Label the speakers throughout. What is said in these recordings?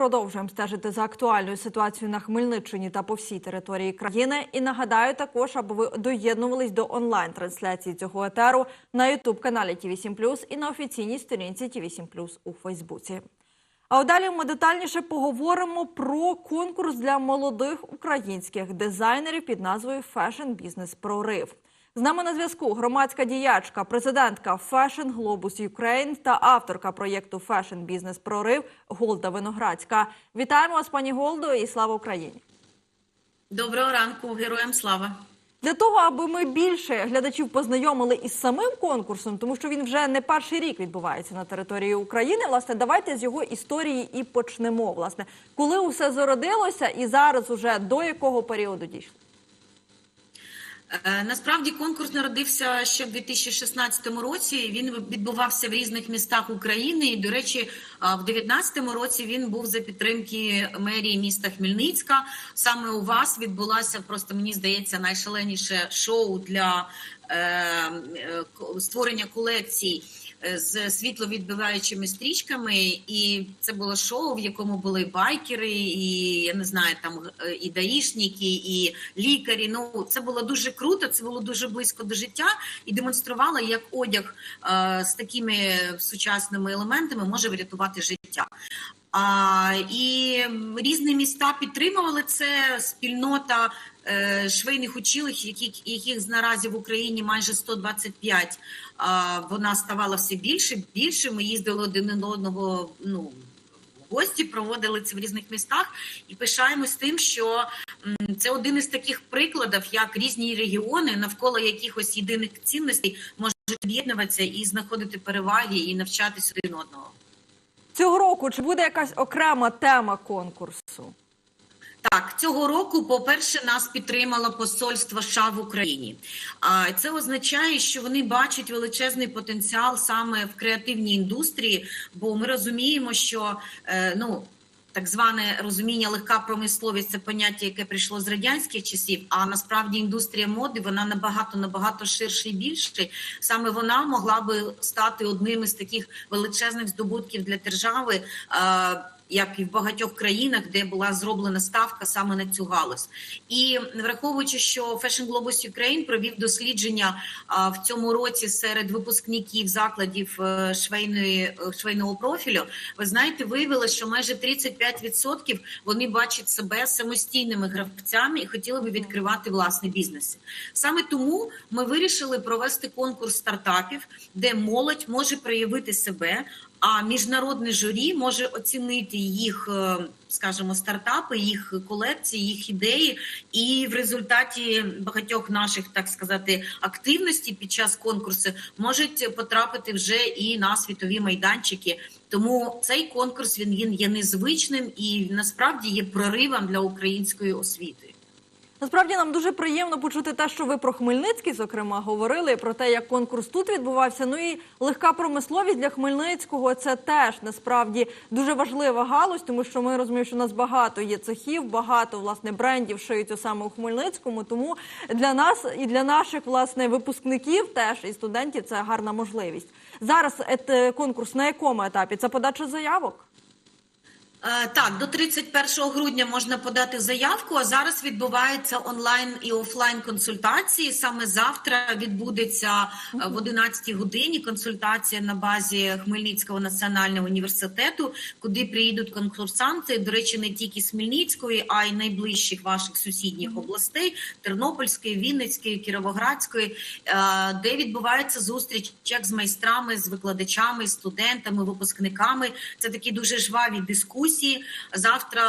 Speaker 1: Продовжуємо стежити за актуальною ситуацією на Хмельниччині та по всій території країни. І нагадаю також, аби ви доєднувались до онлайн-трансляції цього етеру на ютуб каналі Ті 7 і на офіційній сторінці Ті 7 у Фейсбуці. А далі ми детальніше поговоримо про конкурс для молодих українських дизайнерів під назвою Fashion Business Прорив. З нами на зв'язку громадська діячка, президентка Fashion Globus Ukraine та авторка проєкту Fashion Business Прорив Голда Виноградська. Вітаємо вас, пані Голдо, і слава Україні!
Speaker 2: Доброго ранку, героям слава.
Speaker 1: Для того, аби ми більше глядачів познайомили із самим конкурсом, тому що він вже не перший рік відбувається на території України. Власне, давайте з його історії і почнемо. Власне, коли усе зародилося, і зараз уже до якого періоду дійшло?
Speaker 2: Е, Насправді конкурс народився ще в 2016 році. Він відбувався в різних містах України. І, до речі, в 2019 році він був за підтримки мерії міста Хмельницька. Саме у вас відбулася просто мені здається найшаленіше шоу для е, е, створення колекцій. З світловідбиваючими стрічками, і це було шоу, в якому були байкери, і я не знаю, там е, і даїшники, і лікарі. Ну це було дуже круто, це було дуже близько до життя і демонструвало, як одяг е, з такими сучасними елементами може врятувати життя. А, і різні міста підтримували це. Спільнота е, швейних училищ, яких, яких наразі в Україні майже 125, а, вона ставала все більше, більше. Ми їздили один одного. Ну гості проводили це в різних містах і пишаємось тим, що це один із таких прикладів, як різні регіони навколо якихось єдиних цінностей можуть об'єднуватися і знаходити переваги і навчатись один одного.
Speaker 1: Цього року чи буде якась окрема тема конкурсу?
Speaker 2: Так, цього року, по-перше, нас підтримало посольство США в Україні. А це означає, що вони бачать величезний потенціал саме в креативній індустрії, бо ми розуміємо, що е, ну. Так зване розуміння легка промисловість це поняття, яке прийшло з радянських часів. А насправді індустрія моди вона набагато набагато ширше і більше. Саме вона могла би стати одним із таких величезних здобутків для держави. Як і в багатьох країнах, де була зроблена ставка саме на цю галузь, і враховуючи, що Fashion Globus Ukraine провів дослідження в цьому році серед випускників закладів е, швейної е, швейного профілю, ви знаєте, виявилося, що майже 35% вони бачать себе самостійними гравцями і хотіли би відкривати власні бізнеси. Саме тому ми вирішили провести конкурс стартапів, де молодь може проявити себе. А міжнародне журі може оцінити їх, е, скажімо, стартапи, їх колекції, їх ідеї, і в результаті багатьох наших, так сказати, активностей під час конкурсу можуть потрапити вже і на світові майданчики. Тому цей конкурс він, він є незвичним і насправді є проривом для української освіти.
Speaker 1: Насправді нам дуже приємно почути те, що ви про Хмельницький, зокрема, говорили про те, як конкурс тут відбувався. Ну і легка промисловість для Хмельницького це теж насправді дуже важлива галузь, тому що ми розуміємо, що у нас багато є цехів, багато власне брендів шиються саме у Хмельницькому. Тому для нас і для наших власне випускників теж і студентів це гарна можливість. Зараз конкурс на якому етапі? Це подача заявок?
Speaker 2: Е, Так, до 31 грудня можна подати заявку. А зараз відбуваються онлайн і офлайн консультації. Саме завтра відбудеться е, в 11 годині консультація на базі Хмельницького національного університету, куди приїдуть конкурсанти. До речі, не тільки з Хмельницької, а й найближчих ваших сусідніх областей Тернопільської, Вінницької, Кіровоградської, е, де відбувається зустріч як з майстрами, з викладачами, студентами, випускниками. Це такі дуже жваві дискусії. Завтра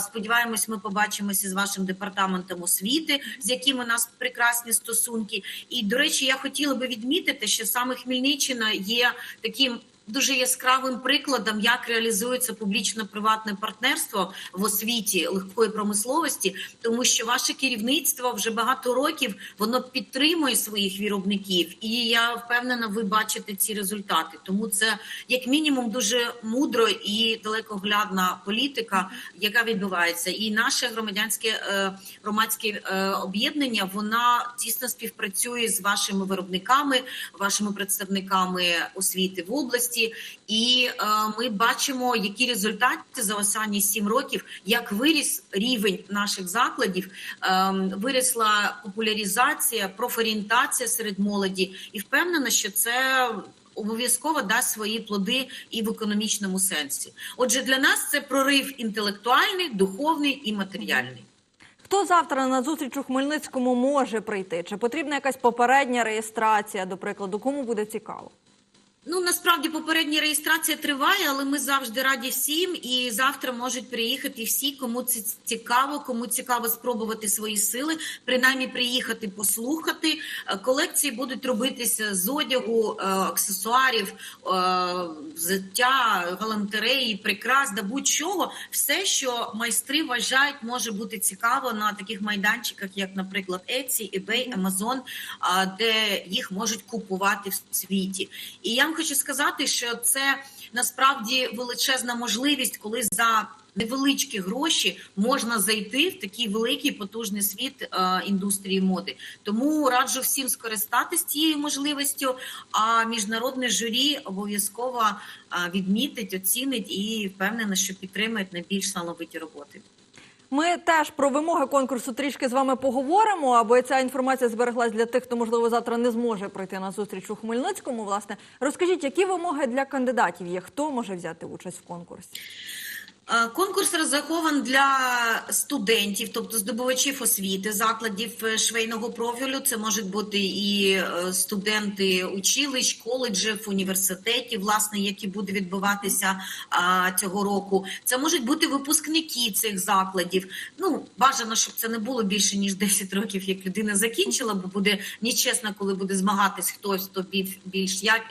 Speaker 2: сподіваємось, ми побачимося з вашим департаментом освіти, з яким у нас прекрасні стосунки. І до речі, я хотіла би відмітити, що саме Хмельниччина є таким. Дуже яскравим прикладом, як реалізується публічно-приватне партнерство в освіті легкої промисловості, тому що ваше керівництво вже багато років воно підтримує своїх виробників, і я впевнена, ви бачите ці результати. Тому це як мінімум дуже мудро і далекоглядна політика, яка відбувається, і наше громадянське е, громадське е, об'єднання вона тісно співпрацює з вашими виробниками, вашими представниками освіти в області. Області, і е, ми бачимо, які результати за останні сім років, як виріс рівень наших закладів, е, вирісла популяризація, профорієнтація серед молоді, і впевнена, що це. Обов'язково дасть свої плоди і в економічному сенсі. Отже, для нас це прорив інтелектуальний, духовний і матеріальний.
Speaker 1: Хто завтра на зустріч у Хмельницькому може прийти? Чи потрібна якась попередня реєстрація, до прикладу, кому буде цікаво?
Speaker 2: Ну насправді попередня реєстрація триває, але ми завжди раді всім. І завтра можуть приїхати всі, кому це цікаво, кому цікаво спробувати свої сили, принаймні приїхати послухати. Е, Колекції будуть робитися з одягу, е, аксесуарів, е, взуття, галантереї, прикрас, да будь-чого, все, що майстри вважають, може бути цікаво на таких майданчиках, як, наприклад, Etsy, eBay, Amazon, де їх можуть купувати в світі. І я хочу сказати, що це насправді величезна можливість, коли за невеличкі гроші можна зайти в такий великий потужний світ е, індустрії моди. Тому раджу всім скористатись цією можливістю. А міжнародне журі обов'язково е, відмітить, оцінить і впевнена, що підтримують найбільш талановиті роботи.
Speaker 1: Ми теж про вимоги конкурсу трішки з вами поговоримо, аби ця інформація збереглась для тих, хто можливо завтра не зможе прийти на зустріч у Хмельницькому. Власне, розкажіть, які вимоги для кандидатів є? Хто може взяти участь в конкурсі?
Speaker 2: Е, Конкурс розрахований для студентів, тобто здобувачів освіти, закладів е, швейного профілю. Це можуть бути і е, студенти училищ, коледжів, університетів, власне, які будуть відбуватися цього року. Це можуть бути випускники цих закладів. Ну бажано, щоб це не було більше ніж 10 років, як людина закінчила, бо буде нечесно, коли буде змагатись хтось, хто більш, як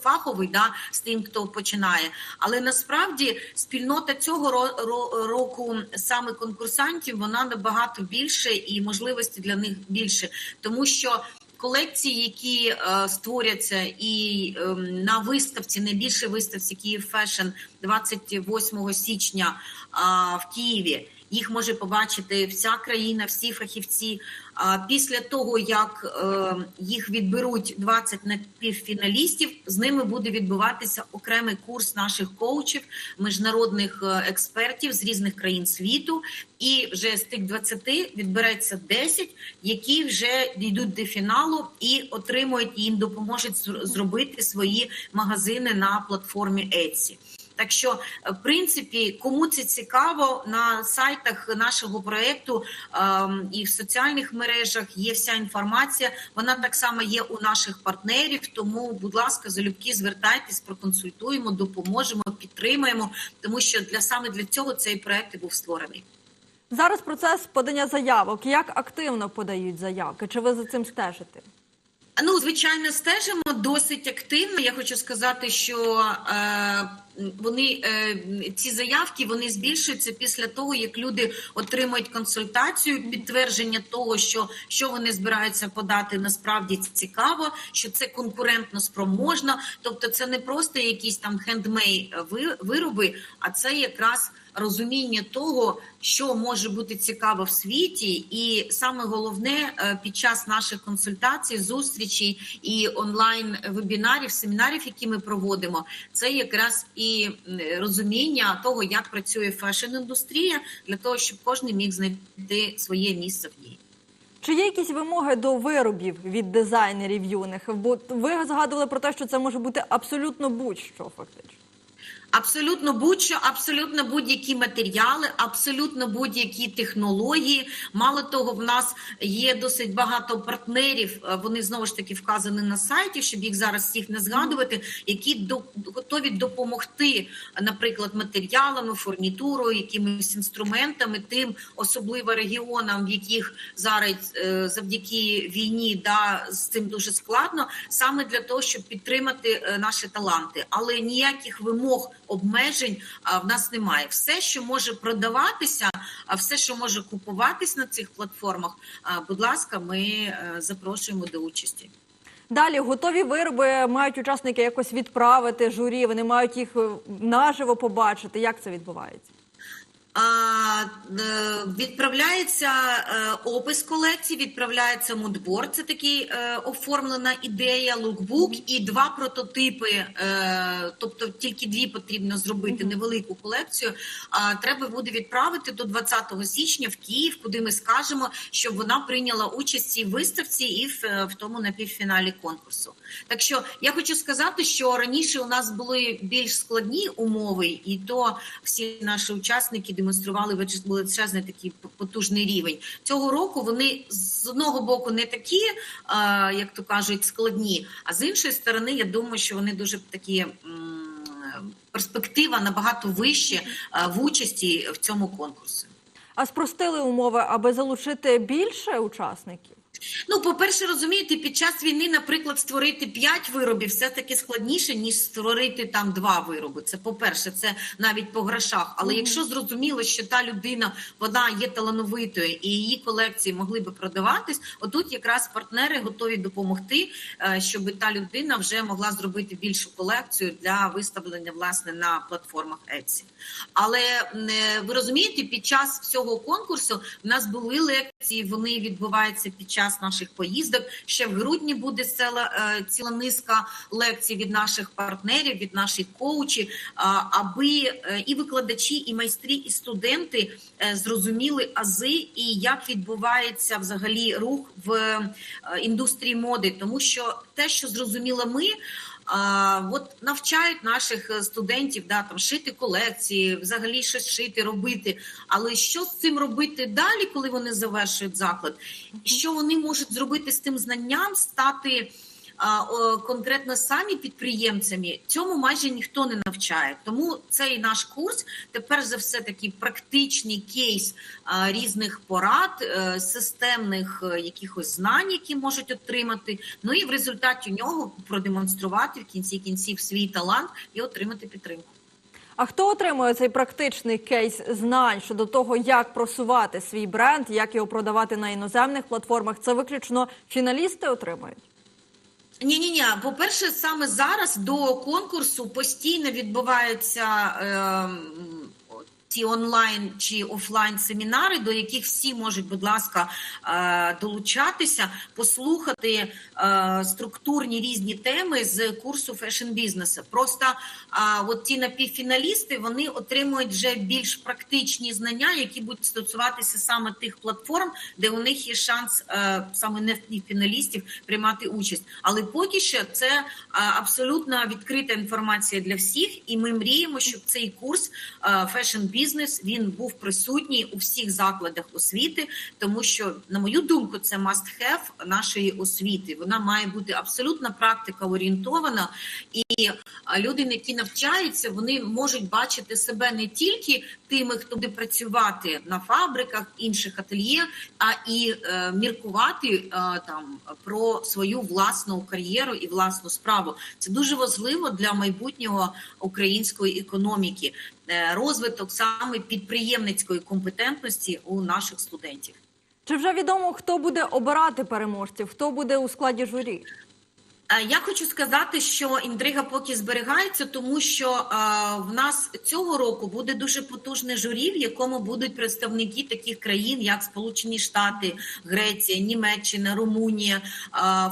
Speaker 2: фаховий, да, з тим, хто починає. Але насправді спільнота цього ро- року саме конкурсантів вона набагато більше і можливості для них більше, тому що. Колекції, які е, створяться і е, на виставці, найбільшій виставці Київ Фешн 28 січня е, в Києві. Їх може побачити вся країна, всі фахівці. А після того, як е, їх відберуть 20 напівфіналістів, з ними буде відбуватися окремий курс наших коучів, міжнародних е, експертів з різних країн світу. І вже з тих 20 відбереться 10, які вже дійдуть до фіналу і отримують їм допоможуть зробити свої магазини на платформі Etsy. Так що, е, в принципі, кому це цікаво, на сайтах нашого проекту ем, і в соціальних мережах є вся інформація. Вона так само є у наших партнерів. Тому, будь ласка, залюбки звертайтесь, проконсультуємо, допоможемо, підтримаємо, тому що для саме для цього цей проект був створений.
Speaker 1: Зараз процес подання заявок. Як активно подають заявки? Чи ви за цим стежите?
Speaker 2: Ну, звичайно, стежимо досить активно. Я хочу сказати, що е, вони е, ці заявки вони збільшуються після того, як люди отримують консультацію, підтвердження того, що, що вони збираються подати, насправді цікаво, що це конкурентно спроможно. Тобто, це не просто якісь там хендмей вироби, а це якраз розуміння того, що може бути цікаво в світі, і саме головне е, під час наших консультацій, зустрічей і онлайн вебінарів, семінарів, які ми проводимо, це якраз і розуміння того, як працює фешн-індустрія, для того, щоб кожен міг знайти своє місце в ній.
Speaker 1: Чи є якісь вимоги до виробів від дизайнерів юних? Бо ви згадували про те, що це може бути абсолютно будь-що фактично.
Speaker 2: Абсолютно будь-що, абсолютно будь-які матеріали, абсолютно будь-які технології. Мало того, в нас є досить багато партнерів. е, Вони знову ж таки вказані на сайті, щоб їх зараз всіх не згадувати, які до готові допомогти, наприклад, матеріалами, фурнітурою, якимись інструментами, тим особливо регіонам, в яких зараз е, завдяки війні да з цим дуже складно, саме для того, щоб підтримати е, наші таланти, але ніяких вимог обмежень в нас немає. Все, що може продаватися, а все, що може купуватись на цих платформах, будь ласка, ми е, запрошуємо до участі.
Speaker 1: Далі готові вироби мають учасники якось відправити журі. Вони мають їх е, наживо побачити. Як це відбувається?
Speaker 2: А, відправляється е, опис колекції, відправляється мудборд, це такий е, оформлена ідея, лукбук і два прототипи, е, тобто тільки дві потрібно зробити невелику колекцію. А треба буде відправити до 20 січня в Київ, куди ми скажемо, щоб вона прийняла участь в цій виставці і в, е, тому напівфіналі конкурсу. Так що я хочу сказати, що раніше у нас були більш складні умови, і то всі наші учасники демонстрували велич- величезний такий потужний рівень. Цього року вони з одного боку не такі, як то кажуть, складні, а з іншої сторони, я думаю, що вони дуже такі. Перспектива набагато вище е, в участі в цьому конкурсі.
Speaker 1: А спростили умови, аби залучити більше учасників?
Speaker 2: Ну, по-перше, розумієте, під час війни, наприклад, створити 5 виробів все таки складніше, ніж створити там два вироби. Це по-перше, це навіть по грошах. Але якщо зрозуміло, що та людина вона є талановитою і її колекції могли би продаватись, отут якраз партнери готові допомогти, е, щоб та людина вже могла зробити більшу колекцію для виставлення власне на платформах Etsy. Але е, ви розумієте, під час всього конкурсу в нас були лекції, вони відбуваються під час наших поїздок. Ще в грудні буде ціла, е, ціла низка лекцій від наших партнерів, від наших коучів, аби е, і викладачі, і майстрі, і студенти е, зрозуміли ази і як відбувається взагалі рух в е, індустрії моди, тому що те, що зрозуміли ми. А, от навчають наших е, студентів да, там, шити колекції, взагалі щось шити, робити. Але що з цим робити далі, коли вони завершують заклад? Що вони можуть зробити з тим знанням, стати конкретно самі підприємцями? Цьому майже ніхто не навчає. Тому цей наш курс тепер за все такий практичний кейс різних порад, е, системних е, якихось знань, які можуть отримати. Ну і в результаті нього продемонструвати в кінці кінців свій талант і отримати підтримку.
Speaker 1: А хто отримує цей практичний кейс знань щодо того, як просувати свій бренд, як його продавати на іноземних платформах? Це виключно фіналісти отримують?
Speaker 2: Ні, ні, ні. По-перше, саме зараз до конкурсу постійно відбуваються е, ті онлайн чи офлайн семінари, до яких всі можуть, будь ласка, е, долучатися, послухати е, структурні різні теми з курсу фешн бізнесу. Просто от ті напівфіналісти вони отримують вже більш практичні знання, які будуть стосуватися саме тих платформ, де у них є шанс е, саме не фіналістів приймати участь. Але поки що це абсолютно відкрита інформація для всіх, і ми мріємо, щоб цей курс фешн бізнес він був присутній у всіх закладах освіти, тому що, на мою думку, це must have нашої освіти. Вона має бути абсолютно практика орієнтована, і люди, які навчаються, вони можуть бачити себе не тільки тими, хто буде працювати на фабриках, інших ательє, а і е, міркувати е, там про свою власну кар'єру і власну справу. Це дуже важливо для майбутнього української економіки, розвиток саме підприємницької компетентності у наших студентів.
Speaker 1: Чи вже відомо, хто буде обирати переможців, хто буде у складі журі?
Speaker 2: Е, Я хочу сказати, що інтрига поки зберігається, тому що е, в нас цього року буде дуже потужне журі, в якому будуть представники таких країн, як Сполучені Штати, Греція, Німеччина, Румунія, е,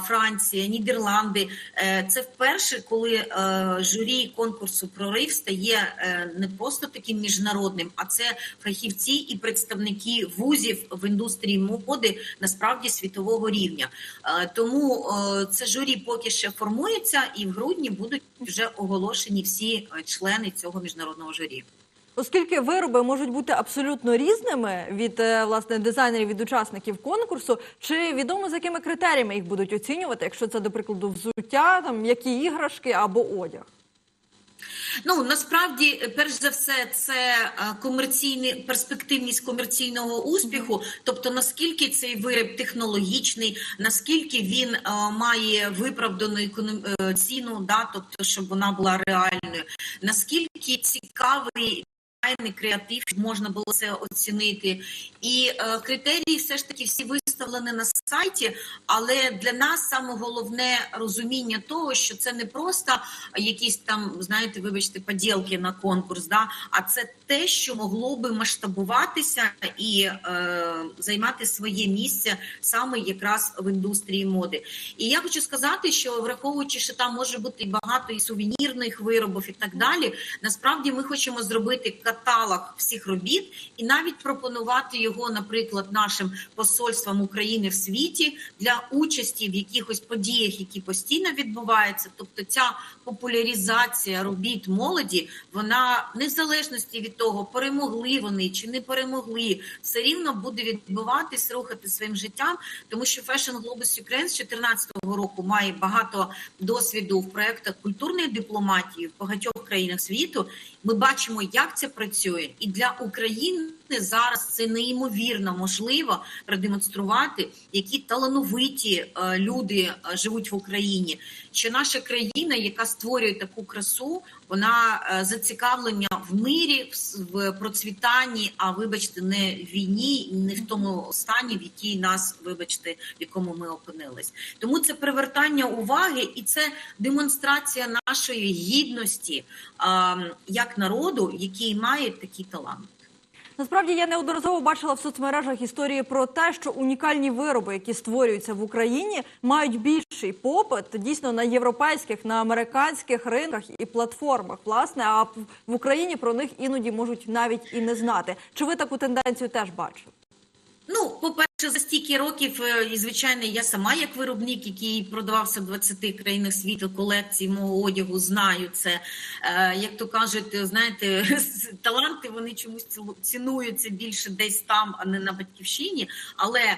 Speaker 2: Франція, Нідерланди. Е, це вперше, коли е, журі конкурсу прорив стає е, не просто таким міжнародним, а це фахівці і представники вузів в індустрії моди насправді світового рівня. Е, Тому е, це журі поки ще формується, і в грудні будуть вже оголошені всі е, члени цього міжнародного журі.
Speaker 1: Оскільки вироби можуть бути абсолютно різними від е, власне дизайнерів від учасників конкурсу, чи відомо за якими критеріями їх будуть оцінювати, якщо це, до прикладу, взуття, там які іграшки або одяг?
Speaker 2: Ну насправді, перш за все, це е, комерційний перспективність комерційного успіху, тобто наскільки цей виріб технологічний, наскільки він е, має виправдану економ... е, ціну, да, тобто щоб вона була реальною, наскільки цікавий. Дизайнний Креатив щоб можна було це оцінити, і е, критерії все ж таки всі виставлені на сайті. Але для нас саме головне розуміння того, що це не просто якісь там, знаєте, вибачте, поділки на конкурс, да, а це те, що могло би масштабуватися і е, займати своє місце саме якраз в індустрії моди. І я хочу сказати, що враховуючи, що там може бути багато і сувенірних виробів, і так далі. Насправді ми хочемо зробити каталог всіх робіт і навіть пропонувати його, наприклад, нашим посольствам України в світі для участі в якихось подіях, які постійно відбуваються. Тобто, ця популяризація робіт молоді, вона незалежності від того, перемогли вони чи не перемогли, все рівно буде відбуватись, рухати своїм життям, тому що Fashion Globus Ukraine з 2014 року має багато досвіду в проектах культурної дипломатії в багатьох країнах світу. Ми бачимо, як це працює, і для України зараз це неймовірно можливо продемонструвати, які талановиті е, люди е, живуть в Україні. Що наша країна, яка створює таку красу, вона е, зацікавлення в мирі, в процвітанні. А вибачте, не в війні, не в тому стані, в якій нас, вибачте, в якому ми опинились. Тому це привертання уваги і це демонстрація нашої гідності як народу, який має такий талант.
Speaker 1: Насправді я неодноразово бачила в соцмережах історії про те, що унікальні вироби, які створюються в Україні, мають більший попит дійсно на європейських, на американських ринках і платформах. Власне, а в Україні про них іноді можуть навіть і не знати. Чи ви таку тенденцію теж бачите?
Speaker 2: Ну, по-перше, за стільки років, е, і звичайно, я сама як виробник, який продавався в 20 країнах світу колекції мого одягу, знаю це. Е, Як то кажуть, знаєте, таланти вони чомусь цінуються більше десь там, а не на батьківщині. Але, е,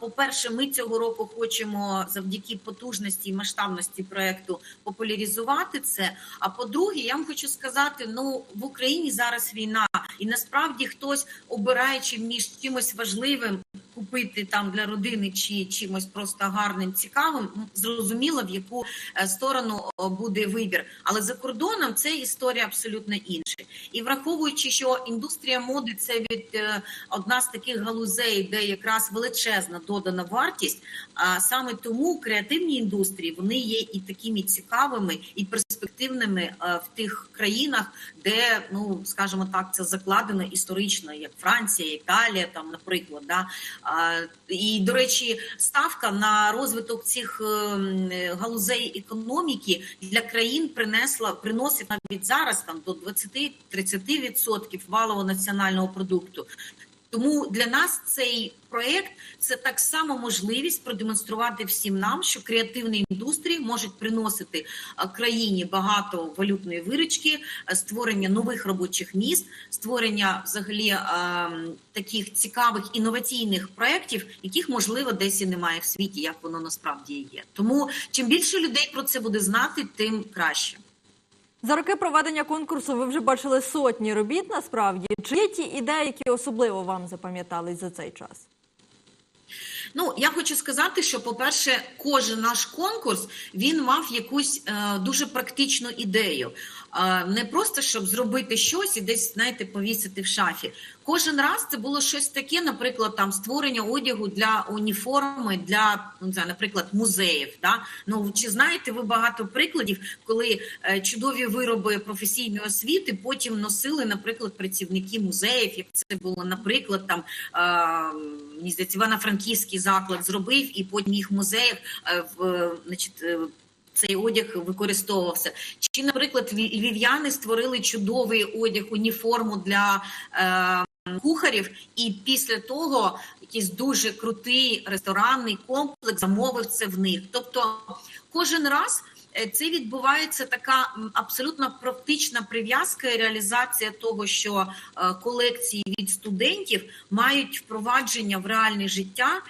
Speaker 2: по-перше, ми цього року хочемо завдяки потужності і масштабності проекту популяризувати це. А по-друге, я вам хочу сказати: ну в Україні зараз війна, і насправді хтось обираючи між чимось важливим купити там для родини чи чимось просто гарним, цікавим, зрозуміло в яку е, сторону буде вибір. Але за кордоном це історія абсолютно інша. І враховуючи, що індустрія моди це від е, одна з таких галузей, де якраз величезна додана вартість. А саме тому креативні індустрії вони є і такими цікавими і перспективними е, в тих країнах, де ну скажімо так, це закладено історично, як Франція, Італія, там, наприклад, да. І до речі, ставка на розвиток цих ем, е, галузей економіки для країн принесла приносить навіть зараз там до 20-30% валового національного продукту. Тому для нас цей проект це так само можливість продемонструвати всім нам, що креативні індустрії можуть приносити країні багато валютної виручки, створення нових робочих місць, створення взагалі а, таких цікавих інноваційних проєктів, яких можливо десь і немає в світі, як воно насправді є. Тому чим більше людей про це буде знати, тим краще.
Speaker 1: За роки проведення конкурсу ви вже бачили сотні робіт. Насправді чи є ті ідеї, які особливо вам запам'ятались за цей час?
Speaker 2: Ну, я хочу сказати, що, по-перше, кожен наш конкурс він мав якусь е, дуже практичну ідею. Е, не просто щоб зробити щось і десь, знаєте, повісити в шафі. Кожен раз це було щось таке, наприклад, там створення одягу для уніформи для ну, наприклад, музеїв. Да? Ну чи знаєте ви багато прикладів, коли е, чудові вироби професійної освіти потім носили, наприклад, працівники музеїв, як це було, наприклад, там е, мені здається, Івано-Франківський заклад зробив, і потім їх в музеях е, в значить. Цей одяг використовувався. Чи, наприклад, львів- львів'яни створили чудовий одяг, уніформу для е, кухарів, і після того якийсь дуже крутий ресторанний комплекс замовив це в них. Тобто, кожен раз. е, Це відбувається така абсолютно практична прив'язка і реалізація того, що е, колекції від студентів мають впровадження в реальне життя,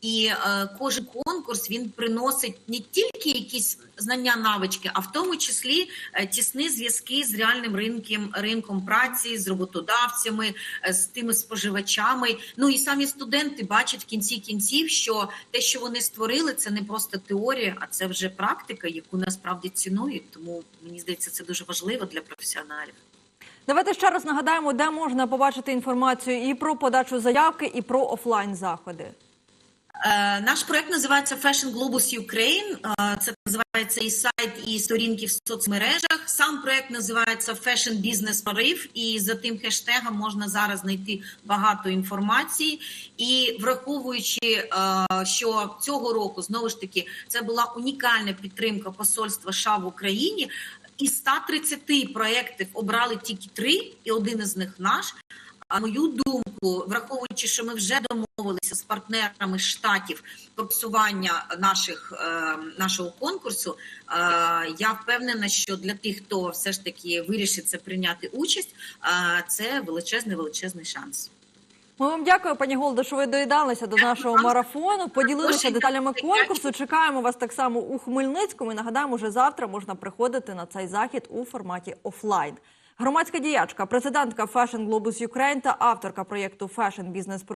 Speaker 2: і е, кожен конкурс він приносить не тільки якісь знання, навички, а в тому числі е, тісні зв'язки з реальним ринком, ринком праці, з роботодавцями, е, з тими споживачами. Ну і самі студенти бачать в кінці кінців, що те, що вони створили, це не просто теорія, а це вже практика, яку насправді цінують. Тому мені здається, це дуже важливо для професіоналів.
Speaker 1: Давайте ще раз нагадаємо, де можна побачити інформацію і про подачу заявки, і про офлайн заходи.
Speaker 2: Е, Наш проект називається Fashion Globus Ukraine. Е, Це називається і сайт, і сторінки в соцмережах. Сам проект називається Fashion Business Prorив, і за тим хештегом можна зараз знайти багато інформації. І враховуючи, е, що цього року знову ж таки це була унікальна підтримка посольства США в Україні. Із 130 проєктів обрали тільки три, і один із них наш. А мою думку, враховуючи, що ми вже домовилися з партнерами штатів про просування наших е, нашого конкурсу, е, я впевнена, що для тих, хто все ж таки вирішить це прийняти участь, е, це величезний величезний шанс.
Speaker 1: Ми вам дякую, пані Голдо, що ви доєдналися до нашого марафону. Поділилися деталями конкурсу. Чекаємо вас так само у Хмельницькому. І нагадаємо, вже завтра можна приходити на цей захід у форматі офлайн. Громадська діячка, президентка Fashion Globus Ukraine та авторка проєкту Fashion Business